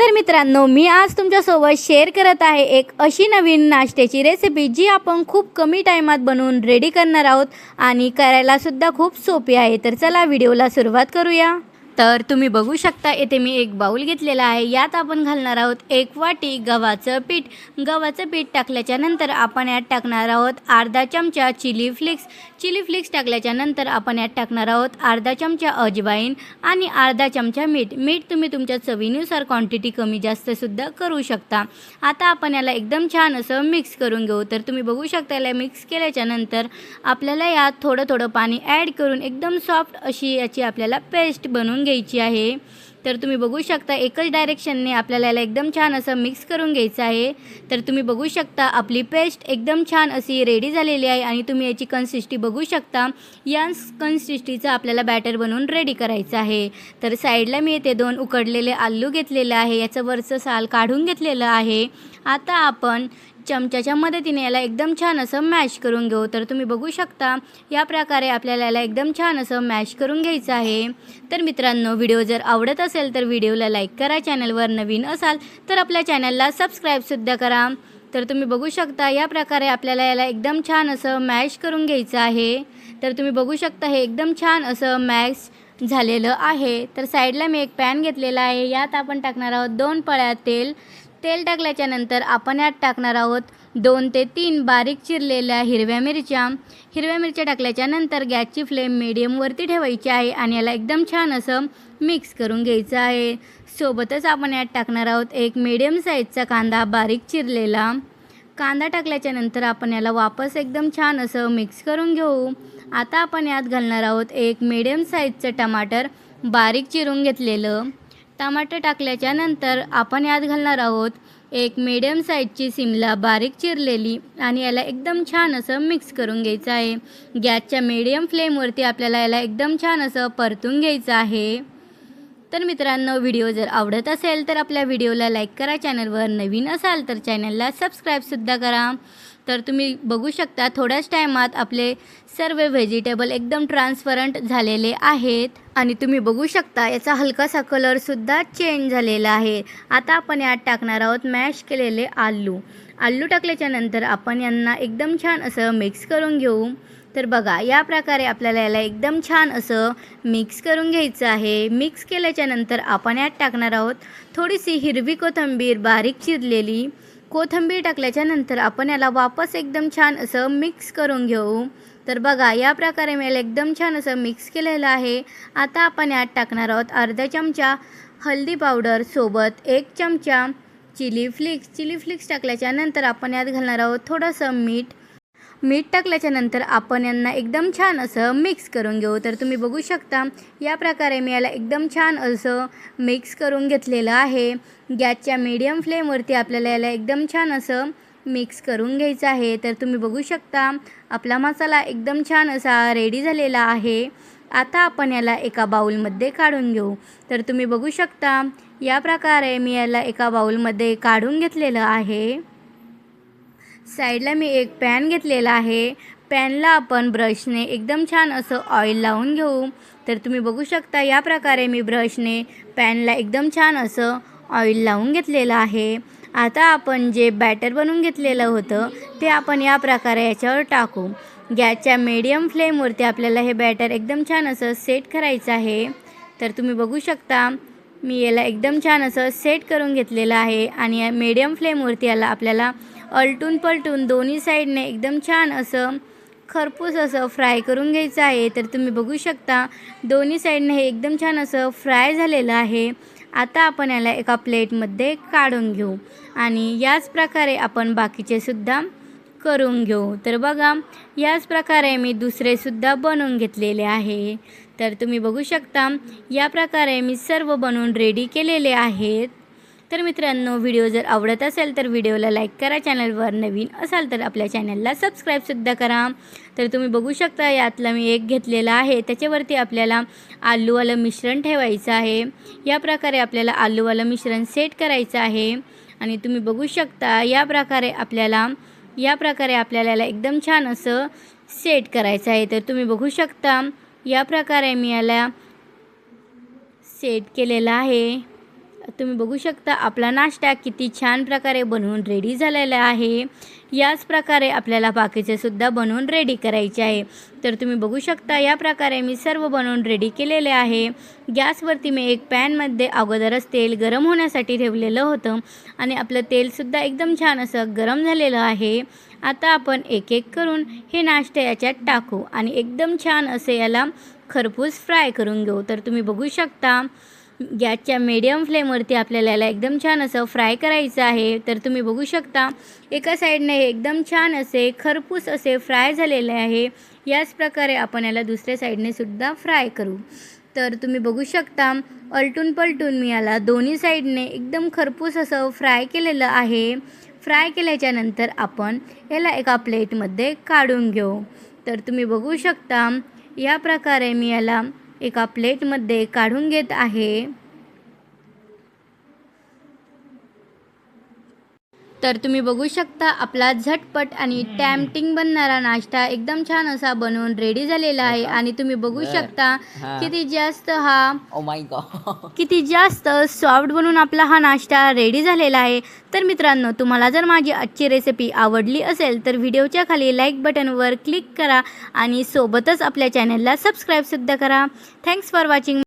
तर मित्रांनो मी आज तुमच्यासोबत शेअर करत आहे एक अशी नवीन नाश्त्याची रेसिपी जी आपण खूप कमी टायमात बनवून रेडी करणार आहोत आणि करायलासुद्धा खूप सोपी आहे. तर चला व्हिडिओला सुरुवात करूया. तर तुम्ही बघू शकता येथे मी एक बाऊल घेतलेला आहे. यात आपण घालणार आहोत एक वाटी गव्हाचं पीठ. गव्हाचं पीठ टाकल्याच्या नंतर आपण यात टाकणार आहोत अर्धा चमचा चिली फ्लेक्स. चिली फ्लेक्स टाकल्याच्या नंतर आपण यात टाकणार आहोत अर्धा चमचा अजवाईन आणि अर्धा चमचा मीठ. मीठ तुम्ही तुमच्या चवीनुसार क्वांटिटी कमी जास्तसुद्धा करू शकता. आता आपण याला एकदम छान असं मिक्स करून घेऊ. तर तुम्ही बघू शकता याला मिक्स केल्याच्यानंतर आपल्याला यात थोडं थोडं पाणी ॲड करून एकदम सॉफ्ट अशी याची आपल्याला पेस्ट बनवून घ्यायची आहे. तर तुम्ही बघू शकता एकच डायरेक्शनने आपल्याला याला एकदम छान असं मिक्स करून घ्यायचं आहे. तर तुम्ही बघू शकता आपली पेस्ट एकदम छान अशी रेडी झालेली आहे आणि तुम्ही याची कन्सिस्टी बघू शकता. या कन्सिस्टीचं आपल्याला बॅटर बनवून रेडी करायचं आहे. तर साईडला मी येथे दोन उकडलेले आलू घेतलेले आहे. याचं वरचं साल काढून घेतलेलं आहे. आता आपण चमच्याच्या मदतीने याला एकदम छान असं मॅश करून घेऊ. तर तुम्ही बघू शकता या प्रकारे आपल्याला याला एकदम छान असं मॅश करून घ्यायचं आहे. तर मित्रांनो व्हिडिओ जर आवडत असेल तर व्हिडिओला लाईक करा चॅनलवर नवीन असाल तर आपल्या चॅनलला सबस्क्राईबसुद्धा करा. तर तुम्ही बघू शकता या प्रकारे आपल्याला याला एकदम छान असं मॅश करून घ्यायचं आहे. तर तुम्ही बघू शकता हे एकदम छान असं मॅश झालेलं आहे. तर साईडला मी एक पॅन घेतलेला आहे. यात आपण टाकणार आहोत दोन पळ्या तेल. तेल टाकल्याच्यानंतर आपण यात टाकणार आहोत दोन ते तीन बारीक चिरलेल्या हिरव्या मिरच्या. हिरव्या मिरच्या टाकल्याच्यानंतर गॅसची फ्लेम मिडियमवरती ठेवायची आहे आणि याला एकदम छान असं मिक्स करून घ्यायचं आहे. सोबतच आपण यात टाकणार आहोत एक मिडियम साईजचा कांदा बारीक चिरलेला. कांदा टाकल्याच्यानंतर आपण याला वापस एकदम छान असं मिक्स करून घेऊ. आता आपण यात घालणार आहोत एक मिडियम साईजचं टमाटर बारीक चिरून घेतलेलं. टमाटर टाकल्याच्या नंतर आपण यात घालणार आहोत एक मीडियम साईजची सिमला बारीक चिरलेली आणि याला एकदम छान असं मिक्स करून घ्यायचं आहे. गॅसच्या मिडियम फ्लेमवरती आपल्याला याला एकदम छान असं परतून घ्यायचं आहे. तर मित्रांनो व्हिडिओ जर आवडत असेल तर आपल्या व्हिडिओला लाईक करा. चॅनलवर नवीन असाल तर चॅनलला सबस्क्राईबसुद्धा करा. तर तुम्ही बघू शकता थोड्याच टायमात आपले सर्व व्हेजिटेबल एकदम ट्रान्सपरंट झालेले आहेत. आणि तुम्ही बघू शकता याचा हलकासा कलरसुद्धा चेंज झालेला आहे. आता आपण यात टाकणार आहोत मॅश केलेले आलू. आलू टाकल्याच्या नंतर आपण यांना एकदम छान असं मिक्स करून घेऊ. तर बघा या प्रकारे आपल्याला याला एकदम छान असं मिक्स करून घ्यायचं आहे. मिक्स केल्याच्यानंतर आपण यात टाकणार आहोत थोडीशी हिरवी कोथिंबीर बारीक चिरलेली. कोथिंबीर टाकल्याच्यानंतर आपण याला वापस एकदम छान असं मिक्स करून घेऊ. तर बघा या प्रकारे मी याला एकदम छान असं मिक्स केलेलं आहे. आता आपण यात टाकणार आहोत अर्धा चमचा हळदी पावडर सोबत एक चमचा चिली फ्लिक्स. चिली फ्लिक्स टाकल्याच्यानंतर आपण यात घालणार आहोत थोडंसं मीठ. मीठ टाकल्याच्यानंतर आपण यांना एकदम छान असं मिक्स करून घेऊ. तर तुम्ही बघू शकता या प्रकारे मी याला एकदम छान असं मिक्स करून घेतलेलं आहे. गॅसच्या मीडियम फ्लेमवरती आपल्याला याला एकदम छान असं मिक्स करून घ्यायचं आहे. तर तुम्ही बघू शकता आपला मसाला एकदम छान असा रेडी झालेला आहे. आता आपण याला एका बाऊलमध्ये काढून घेऊ. तर तुम्ही बघू शकता या प्रकारे मी याला एका बाऊलमध्ये काढून घेतलेलं आहे. साईडला मी एक पॅन घेतलेला आहे. पॅनला आपण ब्रशने एकदम छान असं ऑइल लावून घेऊ. तर तुम्ही बघू शकता या प्रकारे मी ब्रशने पॅनला एकदम छान असं ऑइल लावून घेतलेलं आहे. आता आपण जे बॅटर बनवून घेतलेलं होतं ते आपण या प्रकारे याच्यावर टाकू. गॅसच्या मीडियम फ्लेमवरती आपल्याला हे बॅटर एकदम छान असं सेट करायचं आहे. तर तुम्ही बघू शकता मी याला एकदम छान असं सेट करून घेतलेलं आहे. आणि या मीडियम फ्लेमवरती याला आपल्याला अलटून पलटून दोन्ही साईडने एकदम छान असं खरपूस असं फ्राय करून घ्यायचं आहे. तर तुम्ही बघू शकता दोन्ही साईडने हे एकदम छान असं फ्राय झालेलं आहे. आता आपण याला एका प्लेटमध्ये काढून घेऊ आणि याच प्रकारे आपण बाकीचे सुद्धा करून घेऊ. तर बघा याच प्रकारे मी दुसरेसुद्धा बनवून घेतलेले आहे. तर तुम्ही बघू शकता या प्रकारे मी सर्व बनवून रेडी केलेले आहेत. तर मित्रांनो व्हिडिओ जर आवडत असेल तर व्हिडिओला लाईक करा चॅनलवर नवीन असाल तर आपल्या चॅनलला सबस्क्राईबसुद्धा करा. तर तुम्ही बघू शकता यातला मी एक घेतलेला आहे. त्याच्यावरती आपल्याला आलूवालं मिश्रण ठेवायचं आहे. या प्रकारे आपल्याला आलूवालं मिश्रण सेट करायचं आहे. आणि तुम्ही बघू शकता या प्रकारे आपल्याला या प्रकारे आपल्याला एकदम छान असं सेट करायचं आहे. तर तुम्ही बघू शकता या प्रकारे मी याला सेट केलेला आहे. तुम्ही बघू शकता आपला नाश्ता किती छान प्रकारे बनवून रेडी झालेला आहे. याच प्रकारे आपल्याला बाकीचे सुद्धा बनवून रेडी करायचे आहे. तर तुम्ही बघू शकता या प्रकारे मी सर्व बनवून रेडी केलेले आहे. गॅसवरती मी एक पॅनमध्ये अगोदरच तेल गरम होण्यासाठी ठेवलेलं होतं आणि आपलं तेलसुद्धा एकदम छान असं गरम झालेलं आहे. आता आपण एक एक करून हे नाश्ते याच्यात टाकू आणि एकदम छान असे याला खरपूस फ्राय करून घेऊ. तर तुम्ही बघू शकता गॅसच्या मीडियम फ्लेमवरती आपल्याला याला एकदम छान असं फ्राय करायचं आहे. तर तुम्ही बघू शकता एका साईडने हे एकदम छान असे खरपूस असे फ्राय झालेले आहे. याच प्रकारे आपण याला दुसऱ्या साईडने सुद्धा फ्राय करू. तर तुम्ही बघू शकता अलटून पलटून मी याला दोन्ही साईडने एकदम खरपूस असं फ्राय केलेलं आहे. फ्राय केल्याच्यानंतर आपण याला एका प्लेटमध्ये काढून घेऊ. तर तुम्ही बघू शकता या प्रकारे मी याला एका प्लेटमध्ये काढून घेत आहे. तर तुम्ही बघू शकता आपला झटपट आणि टॅम्पटिंग बनणारा नाश्ता एकदम छान असा बनवून रेडी झालेला आहे. आणि तुम्ही बघू. शकता. किती जास्त हा गॉड किती जास्त सॉफ्ट बनून आपला हा नाश्ता रेडी झालेला आहे. तर मित्रांनो तुम्हाला जर माझी आजची रेसिपी आवडली असेल तर व्हिडिओच्या खाली लाईक बटनवर क्लिक करा आणि सोबतच आपल्या चॅनलला सबस्क्राईबसुद्धा करा. Thanks for watching